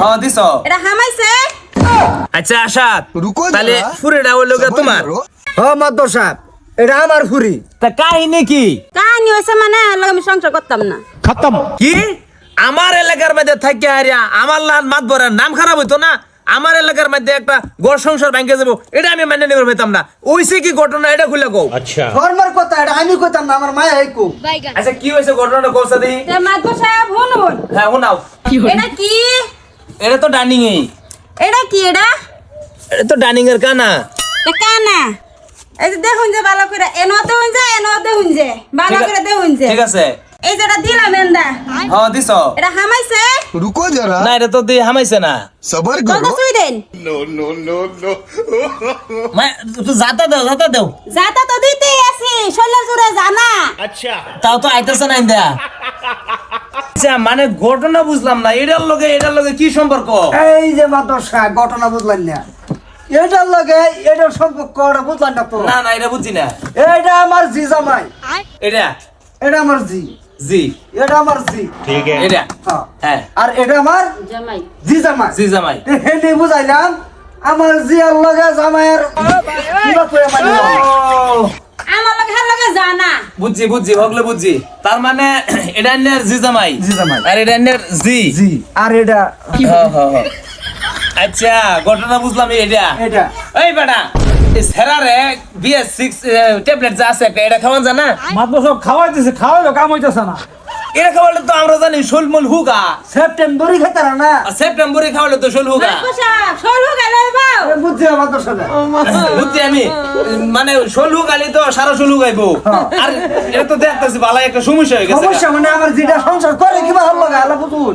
হ্যাঁ দিছ। এটা হামাইছে। আচ্ছা আশাদ রুকো তাহলে। ফুরেটা হইল গিয়া তোমার। করো। হ মাদ্দর সাহেব এটা আমার ফুরি। তা কাহিনী কি? কাহিনী হয়েছে মানে লগে আমি সংসার করতাম না। কি? আমার এলাকার মধ্যে থাকে হারিয়া আমার লাল মাতবরের নাম খারাপ হইতো না? আমার এলাকার মধ্যে একটা গড় সংসার ভেঙে যাব এটা আমি মেনে নিতে পারতাম না। ওইসে কি ঘটনা এটা খুলে কও। ধর্মের কথা এটা আমি কইতাম না আমার মায়া হাইকু আচ্ছা কি হয়েছে ঘটনাটা দিই তে মাদবর সাহেব শুনুন। হ্যাঁ শোনাও। এটা কি? এটা তো ডাইনিং এই এটা কি এটা? এটা তো ডাইনিং এর কানা কানা। এই যে দেখুন যে ভালো করে এনো দেখুন যে এনো দেখুন যে। ভালো করে দেখুন যে। ঠিক আছে। এই যেটা দিলাম এন্দা। হ্যাঁ দিছ। এটা হামাইছে? রুকো যারা না এটা তো দিয়ে হামাইছে না। সবার করো সুই দেন নো নো নো নো মা তো জাতা দাও জাতা দাও। জাতা তো দিতে আছে শোলা জুড়ে জানা। আচ্ছা। তাও তো আইতাছ না ইন্দা আচ্ছা মানে ঘটনা বুঝলাম না এটার লগে এটার লগে কি সম্পর্ক? এই যে মাদশা ঘটনা বুঝলাম না। এটার লগে এটার সম্পর্ক কর বুঝলাম না তো। না না এটা বুঝিনা এটা আমার জিজামাই এটা? এটা আমার জি। জি। এটা আমার জি। এটা? হ্যাঁ। হ্যাঁ। আর এটা আমার? জামাই। জি জামাই। জি জামাই। হেনে বুঝাইলাম। আমার জিয়ার লগে জামাইয়ের কিবা করে মানে আমার লগে হার লগে জানা। বুঝছি বুঝছি হগলে বুঝছি। তার মানে এটা এনের জি জামাই। জি জামাই। আর এটা এনের জি। জি। আর এটা হ্যাঁ, হ্যাঁ, হ্যাঁ। আচ্ছা ঘটনা বুঝলাম এটা। এটা। এই বেটা সেরারে বিএস সিক্স ট্যাবলেট যা আছে একটা এটা খাওয়ান জানা? মাদ্দর সব খাওয়াইতেছে খাওয়াইলো কাম হইতেছে না। এটা খাওয়ালে তো আমরা জানি শোলমল হুগা। সেপ্টেম্বরই খেতারা না। আর সেপ্টেম্বরে খাওয়ালে তো শোল হুগা। শৈল গেলে বাও বুঝছি আমি। মানে শোল হুগালি তো সারা শোল হুগাইবো। আর এটা তো দেখতেছি ভালো একটা সমস্যা হয়ে গেছে। সমস্যা মানে আমার যেটা সংসার করে কিবা হল লগা আল্লাহ বুঝুন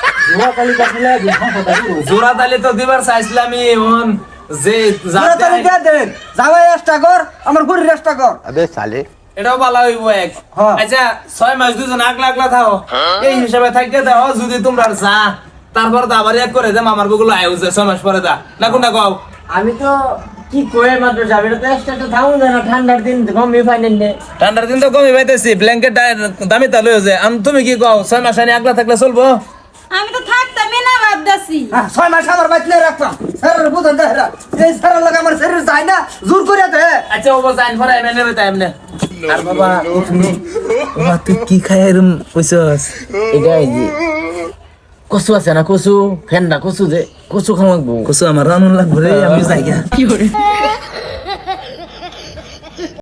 জোড়া তালি তো দিবার চাইছিলাম এখন যে জোড়া তালি দিয়ে। দেন রাস্তা কর আমার ঘুরি। রাস্তা কর এটাও ভালো হইব এক। হ্যাঁ। আচ্ছা ছয় মাস দুজন আগলা আগলা থাও। এই হিসাবে থাকতে দাও যদি তোমরা চা তারপর তো আবার এক করে দেম আমারগুলো আয়ু যে ছয় মাস পরে দা না কোনটা কও? আমি তো কি কয়ে মাত্র যাবে এটা তো তো থাকুন না ঠান্ডার দিন কমই নে। ঠান্ডার দিন তো কমই পাইতেছি ব্ল্যাঙ্কেট দামি তা লইও যে আম তুমি কি কও ছয় মাস আনি আগলা থাকলে চলবো? আমি তো থাকতামই না ভাবদাসি হ্যাঁ, ছয় মাস আমার বাইতলে রাখতাম। স্যারের বুঝেন দেহরা এই স্যারের লাগে আমার শরীর যায় না জোর করে দে। আচ্ছা ও বস আইন ফরা এমনে রে এমনে আর বাবা বাবা তুই কি খায় এরম কইছস? এটা এই যে। কচু আছে না কচু? ফেন্ডা কচু যে কচু খাওয়াবো। কসু আমার রানুন লাগবে রে আমি যাই গা।